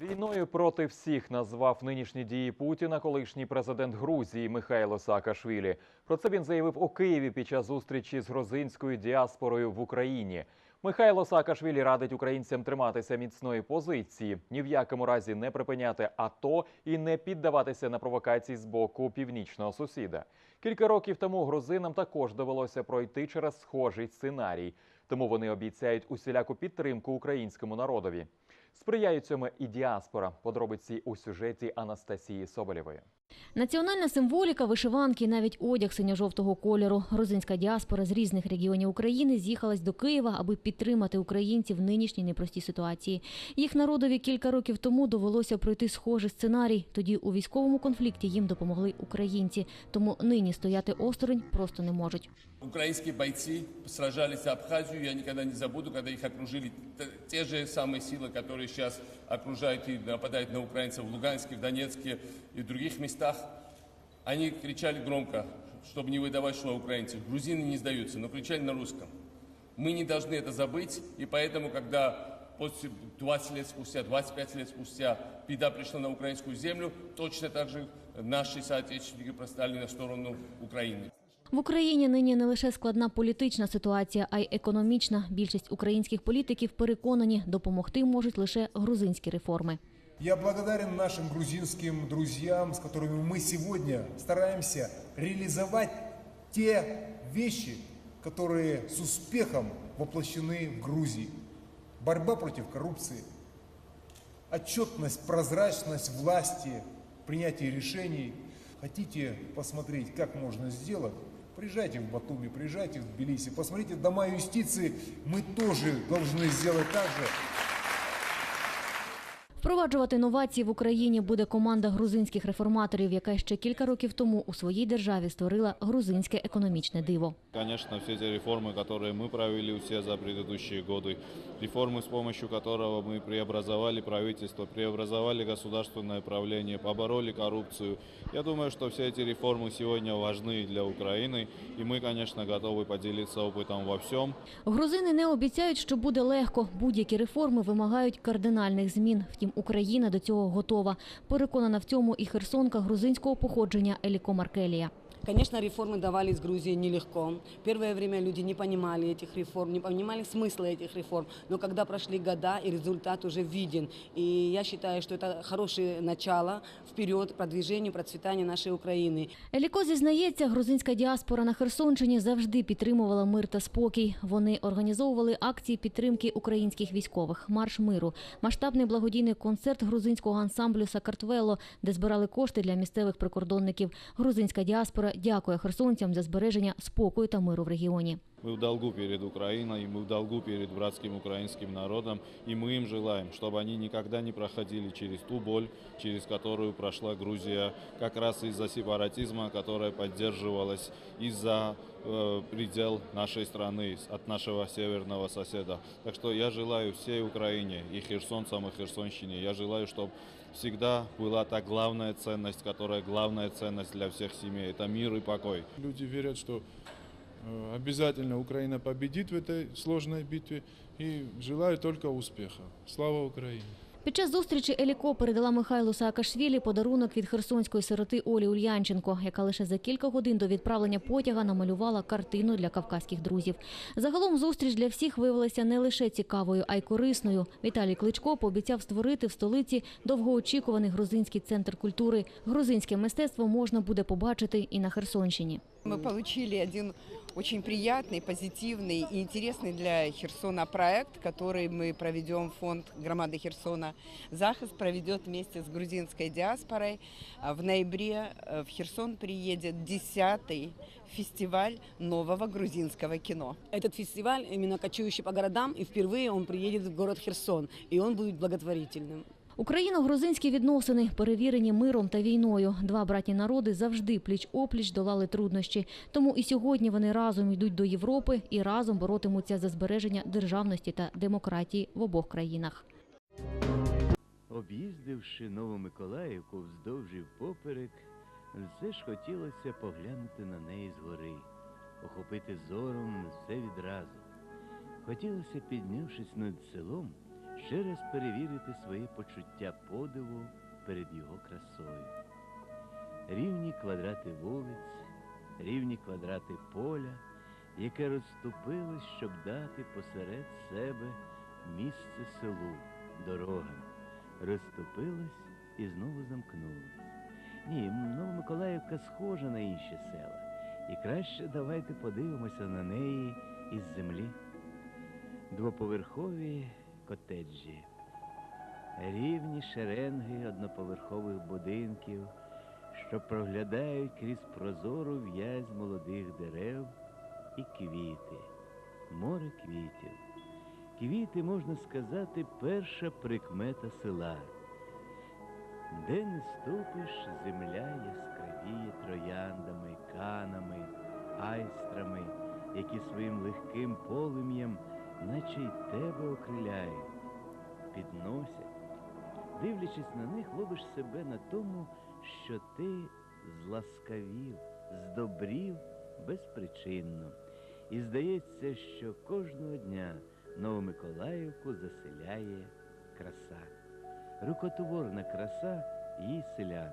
Війною проти всіх назвав нинішні дії Путіна колишній президент Грузії Михайло Саакашвілі. Про це він заявив у Києві під час зустрічі з грузинською діаспорою в Україні. Михайло Саакашвілі радить українцям триматися міцної позиції, ні в якому разі не припиняти АТО і не піддаватися на провокації з боку північного сусіда. Кілька років тому грузинам також довелося пройти через схожий сценарій, тому вони обіцяють усіляку підтримку українському народові. Сприяють цьому і діаспора. Подробиці у сюжеті Анастасії Соболєвої. Національна символіка, вишиванки, і навіть одяг синьо-жовтого кольору. Грузинська діаспора з різних регіонів України з'їхалась до Києва, аби підтримати українців в нинішній непростій ситуації. Їх народові кілька років тому довелося пройти схожий сценарій. Тоді у військовому конфлікті їм допомогли українці. Тому нині стояти осторонь просто не можуть. Украинские бойцы сражались за Абхазию. Я никогда не забуду, когда их окружили т- те же самые силы, которые сейчас окружают и нападают на украинцев в Луганске, в Донецке и в других местах. Они кричали громко, чтобы не выдавать, что украинцы. Грузины не сдаются, но кричали на русском. Мы не должны это забыть, и поэтому, когда после 20 лет спустя, 25 лет спустя беда пришла на украинскую землю, точно так же наши соотечественники простали на сторону Украины. В Україні нині не лише складна політична ситуація, а й економічна. Більшість українських політиків переконані, допомогти можуть лише грузинські реформи. Я благодарен нашим грузинским друзьям, с которыми мы сегодня стараемся реализовать те вещи, которые с успехом воплощены в Грузии. Борьба против коррупции, отчетность, прозрачность власти, принятие решений. Хотите посмотреть, как можно сделать? Приезжайте в Батуми, приезжайте в Тбилиси, посмотрите дома юстиции. Мы тоже должны сделать так же. Впроваджувати новації в Україні буде команда грузинських реформаторів, яка ще кілька років тому у своїй державі створила грузинське економічне диво. Конечно, все те реформы, которые мы провели все за предыдущие годы, реформы, с помощью которого мы преобразовали правительство, преобразовали государственное правление, побороли коррупцию. Я думаю, что все эти реформы сегодня важны для Украины, и мы, конечно, готовы поделиться опытом во всем. Грузини не обіцяють, що буде легко. Будь-які реформи вимагають кардинальних змін. Втім, Україна до цього готова. Переконана в цьому і херсонка грузинського походження Еліко Маркелія. Конечно, реформы давались в Грузии нелегко. Первое время люди не понимали этих реформ, не понимали смысла этих реформ. Но когда прошли года, и результат уже виден. И я считаю, что это хорошее начало вперед продвижению, процветанию нашей Украины. Еліко зізнається, грузинська діаспора на Херсонщині завжди підтримувала мир та спокій. Вони організовували акції підтримки українських військових, марш миру, масштабний благодійний концерт грузинського ансамблю Сакартвело, де збирали кошти для місцевих прикордонників. Грузинська діаспора дякує херсонцям за збереження спокою та миру в регіоні. Мы в долгу перед Украиной, мы в долгу перед братским украинским народом, и мы им желаем, чтобы они никогда не проходили через ту боль, через которую прошла Грузия, как раз из-за сепаратизма, которая поддерживалась из-за э, предел нашей страны, от нашего северного соседа. Так что я желаю всей Украине, и херсонцам, и херсонщине, я желаю, чтобы всегда была та главная ценность, которая главная ценность для всех семей, это мир и покой. Люди верят, что э, обязательно Украина победит в этой сложной битве и желаю только успеха. Слава Украине! Під час зустрічі Еліко передала Михайлу Саакашвілі подарунок від херсонської сироти Олі Ульянченко, яка лише за кілька годин до відправлення потяга намалювала картину для кавказьких друзів. Загалом зустріч для всіх виявилася не лише цікавою, а й корисною. Віталій Кличко пообіцяв створити в столиці довгоочікуваний грузинський центр культури. Грузинське мистецтво можна буде побачити і на Херсонщині. Мы получили один очень приятный, позитивный и интересный для Херсона проект, который мы проведем, фонд громады Херсона «Захист» проведет вместе с грузинской диаспорой. А В ноябре э, в Херсон приедет 10-й фестиваль нового грузинского кино. Этот фестиваль именно кочующий по городам, и впервые он приедет в город Херсон, и он будет благотворительным. Україно-грузинські відносини перевірені миром та війною. Два братні народи завжди пліч-опліч долали труднощі. Тому і сьогодні вони разом йдуть до Європи і разом боротимуться за збереження державності та демократії в обох країнах. Об'їздивши Новомиколаївку вздовж і впоперек, все ж хотілося поглянути на неї згори, охопити зором все відразу. Хотілося, піднявшись над селом, ще раз перевірити своє почуття подиву перед його красою. Рівні квадрати вулиць, рівні квадрати поля, яке розступилось, щоб дати посеред себе місце селу, дорогам, розступилось і знову замкнулось. Ні, Новомиколаївка схожа на інші села, і краще давайте подивимося на неї із землі. Двоповерхові котеджі, рівні шеренги одноповерхових будинків, що проглядають крізь прозору в'язь молодих дерев і квіти, море квітів. Квіти, можна сказати, перша прикмета села. Де не ступиш, земля яскравіє трояндами, канами, айстрами, які своїм легким полум'ям, наче й тебе окриляють, підносять. Дивлячись на них, ловиш себе на тому, що ти зласкавів, здобрів безпричинно. І здається, що кожного дня Новомиколаївку заселяє краса рукотворна краса її селян.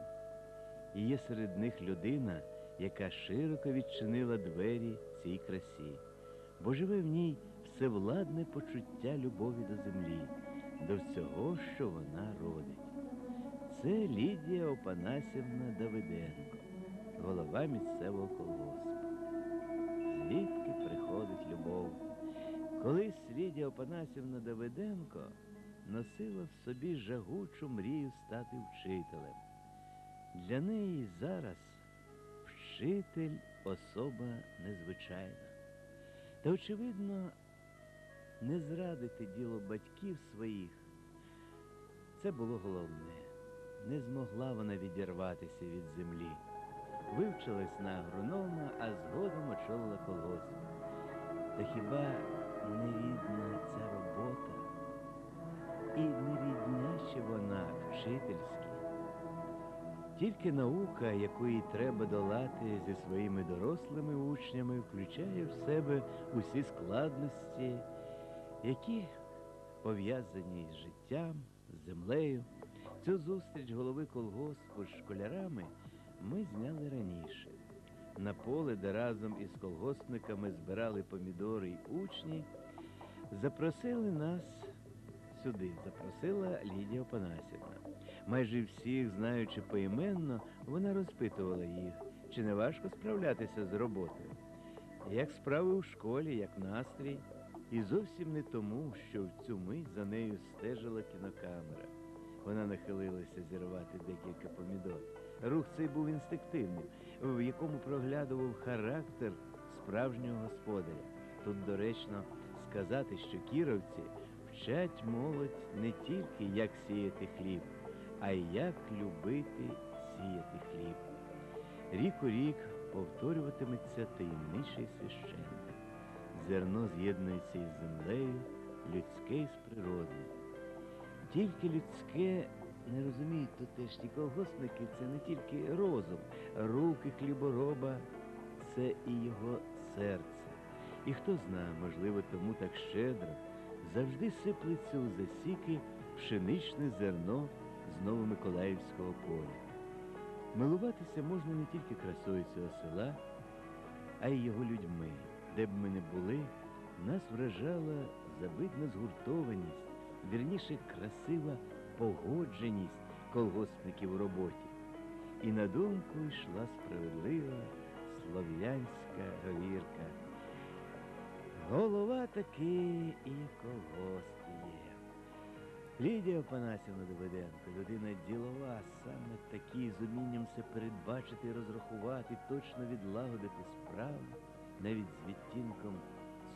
І є серед них людина, яка широко відчинила двері цій красі, бо живе в ній всевладне почуття любові до землі, до всього, що вона родить. Це Лідія Опанасівна Давиденко, голова місцевого колгоспу. Звідки приходить любов? Колись Лідія Опанасівна Давиденко носила в собі жагучу мрію стати вчителем. Для неї зараз вчитель особа незвичайна. Та, очевидно, не зрадити діло батьків своїх. Це було головне. Не змогла вона відірватися від землі. Вивчилась на агронома, а згодом очолила колгосп. Та хіба не рідна ця робота? І не рідня ще вона вчительській. Тільки наука, яку їй треба долати зі своїми дорослими учнями, включає в себе усі складності, які пов'язані з життям, з землею. Цю зустріч голови колгоспу з школярами ми зняли раніше. На поле, де разом із колгоспниками збирали помідори й учні, запросили нас сюди, запросила Лідія Опанасівна. Майже всіх, знаючи поіменно, вона розпитувала їх, чи не важко справлятися з роботою. Як справи у школі, як настрій, і зовсім не тому, що в цю мить за нею стежила кінокамера. Вона нахилилася зірвати декілька помідор. Рух цей був інстинктивним, в якому проглядував характер справжнього господаря. Тут доречно сказати, що кіровці вчать молодь не тільки як сіяти хліб, а й як любити сіяти хліб. Рік у рік повторюватиметься таємничий священник. Зерно з'єднується із землею, людське із природним. Тільки людське не розуміють тутешні колгоспники, це не тільки розум, руки хлібороба, це і його серце. І хто знає, можливо, тому так щедро завжди сиплеться у засіки пшеничне зерно з Новомиколаївського поля. Милуватися можна не тільки красою цього села, а й його людьми. Де б ми не були, нас вражала завидна згуртованість, вірніше красива погодженість колгоспників у роботі. І на думку йшла справедлива слов'янська говірка. Голова таки і колгосп є. Лідія Опанасівна Давиденко, людина ділова, саме такі з умінням все передбачити, розрахувати, точно відлагодити справи, навіть з відтінком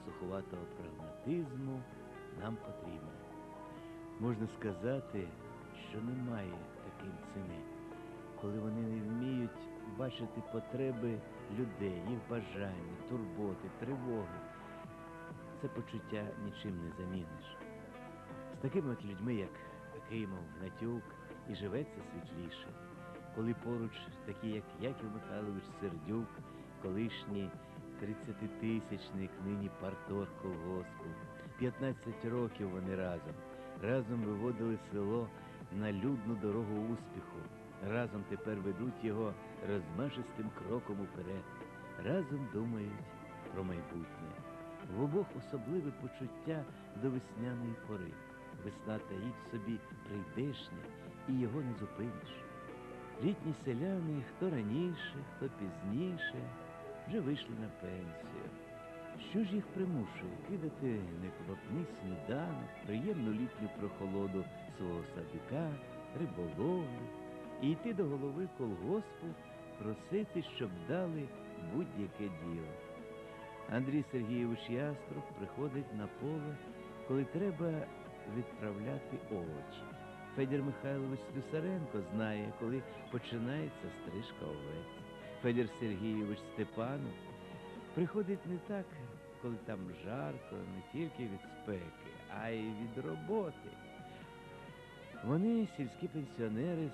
суховатого прагматизму нам потрібно. Можна сказати, що немає таким ціни, коли вони не вміють бачити потреби людей, їх бажання, турботи, тривоги. Це почуття нічим не заміниш. З такими от людьми, як Акимов, Гнатюк, і живеться світліше, коли поруч такі, як Яків Михайлович Сердюк, колишній 30-тисячник, нині партор колгоспу. 15 років вони разом разом виводили село на людну дорогу успіху, разом тепер ведуть його розмашистим кроком уперед, разом думають про майбутнє. В обох особливе почуття до весняної пори. Весна таїть в собі прийдешнє, і його не зупиниш. Літні селяни, хто раніше, хто пізніше, вже вийшли на пенсію. Що ж їх примушує кидати неквапний сніданок, приємну літню прохолоду свого садика, риболовлю і йти до голови колгоспу, просити, щоб дали будь-яке діло. Андрій Сергійович Яструб приходить на поле, коли треба відправляти овочі. Федір Михайлович Слюсаренко знає, коли починається стрижка овець. Федір Сергійович Степанов приходить не так, коли там жарко, не тільки від спеки, а й від роботи. Вони, сільські пенсіонери,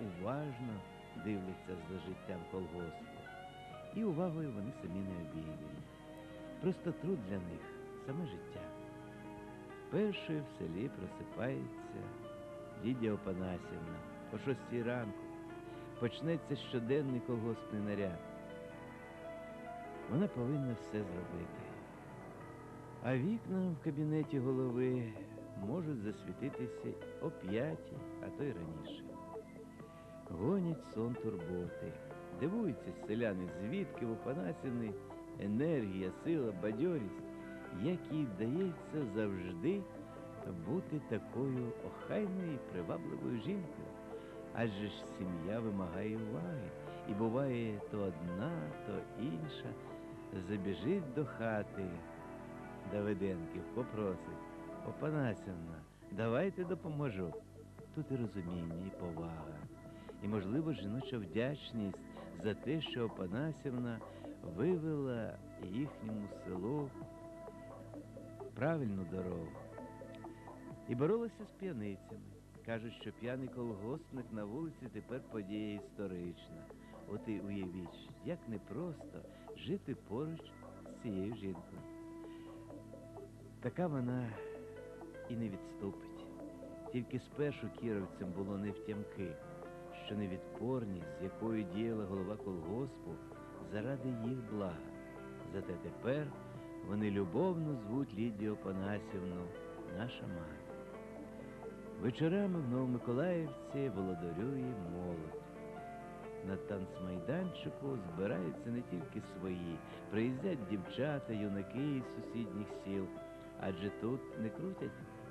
уважно дивляться за життям колгоспу. І увагою вони самі не обійдені. Просто труд для них саме життя. Першою в селі просипається Лідія Опанасівна о шостій ранку. Почнеться щоденний колгоспний наряд. Вона повинна все зробити. А вікна в кабінеті голови можуть засвітитися о п'ятій, а то й раніше. Гонять сон турботи. Дивуються селяни, звідки в Опанасівни енергія, сила, бадьорість, як їй вдається завжди бути такою охайною і привабливою жінкою. Адже ж сім'я вимагає уваги, і буває то одна, то інша. Забіжить до хати Давиденків, попросить, Опанасівна, давайте допоможу. Тут і розуміння, і повага, і, можливо, жіноча вдячність за те, що Опанасівна вивела їхньому селу правильну дорогу. І боролася з п'яницями. Кажуть, що п'яний колгоспник на вулиці тепер подія історична. От і уявіть, як непросто жити поруч з цією жінкою. Така вона і не відступить. Тільки спершу кіровцям було не втямки, що невідпорність, з якою діяла голова колгоспу, заради їх блага. Зате тепер вони любовно звуть Лідію Опанасівну наша мати. Вечорами в Новомиколаївці володарює молодь. На танцмайданчику збираються не тільки свої, приїздять дівчата, юнаки із сусідніх сіл, адже тут не крутять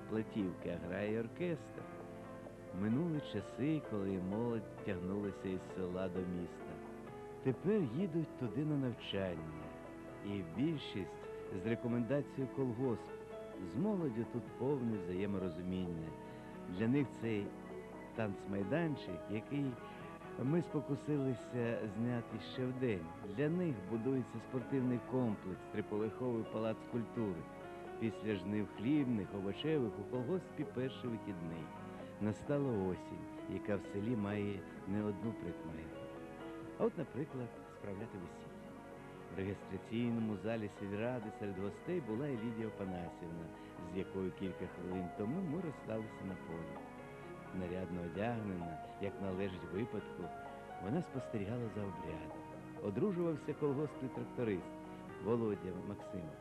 платівки, а грає оркестр. Минули часи, коли молодь тягнулася із села до міста. Тепер їдуть туди на навчання, і більшість з рекомендацією колгосп. З молоддю тут повне взаєморозуміння. Для них цей танцмайданчик, який ми спокусилися зняти ще вдень. Для них будується спортивний комплекс, триповерховий палац культури. Після жнив хлібних, овочевих у колгоспі перший вихідний. Настала осінь, яка в селі має не одну прикмету. А от, наприклад, справляти весілля. В реєстраційному залі сільради серед гостей була і Лідія Опанасівна, з якою кілька хвилин тому ми розсталися на полі. Нарядно одягнена, як належить випадку, вона спостерігала за обрядом. Одружувався колгоспний тракторист Володя Максимов.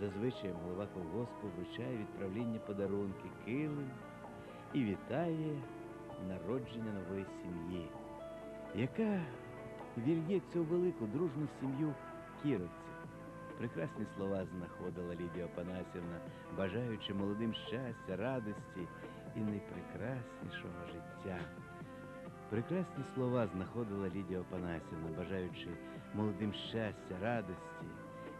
Зазвичай голова колгоспу вручає відправління подарунки килим і вітає народження нової сім'ї, яка вільється у велику дружну сім'ю кіровців. Прекрасні слова знаходила Лідія Опанасівна, бажаючи молодим щастя, радості і найпрекраснішого життя. Прекрасні слова знаходила Лідія Опанасівна, бажаючи молодим щастя, радості.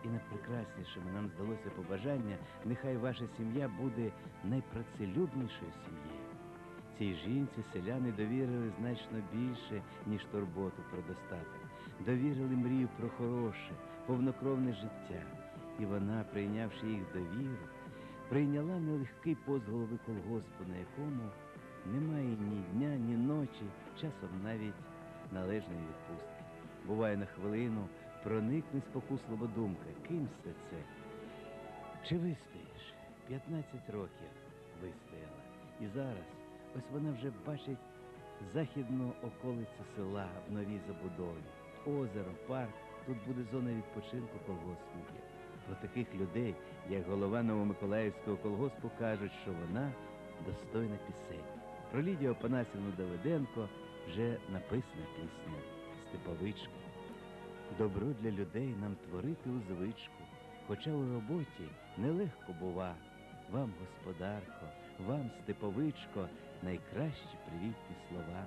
І найпрекраснішим нам здалося побажання, нехай ваша сім'я буде найпрацелюбнішою сім'єю. Цій жінці селяни довірили значно більше, ніж турботу про достаток. Довірили мрію про хороше, повнокровне життя. І вона, прийнявши їх довіру, прийняла нелегкий пост голови колгоспу, на якому немає ні дня, ні ночі, часом навіть належної відпустки. Буває на хвилину проникне спокуслива думка, ким все це? Чи вистоїш 15 років вистояла. І зараз ось вона вже бачить західну околицю села в новій забудові. Озеро, парк, тут буде зона відпочинку колгоспників. Про таких людей, як голова Новомиколаївського колгоспу, кажуть, що вона достойна пісень. Про Лідію Опанасівну Давиденко вже написана пісня Степовичка. Добро для людей нам творити у звичку, хоча у роботі нелегко бува. Вам, господарко, вам, степовичко, найкращі привітні слова.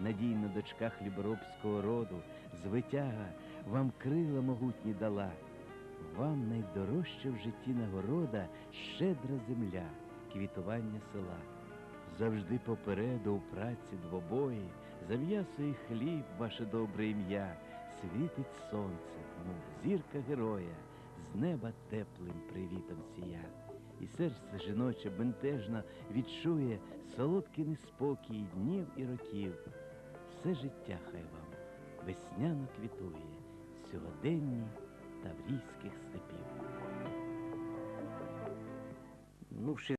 Надійна дочка хліборобського роду, звитяга, вам крила могутні дала. Вам найдорожча в житті нагорода щедра земля, квітування села. Завжди попереду у праці двобої, за м'ясо і хліб ваше добре ім'я, світить сонце, мов зірка героя, з неба теплим привітом сія. І серце жіноче бентежно відчує солодкий неспокій днів і років. Все життя хай вам весняно квітує сьогоденні таврійських степів. Ну,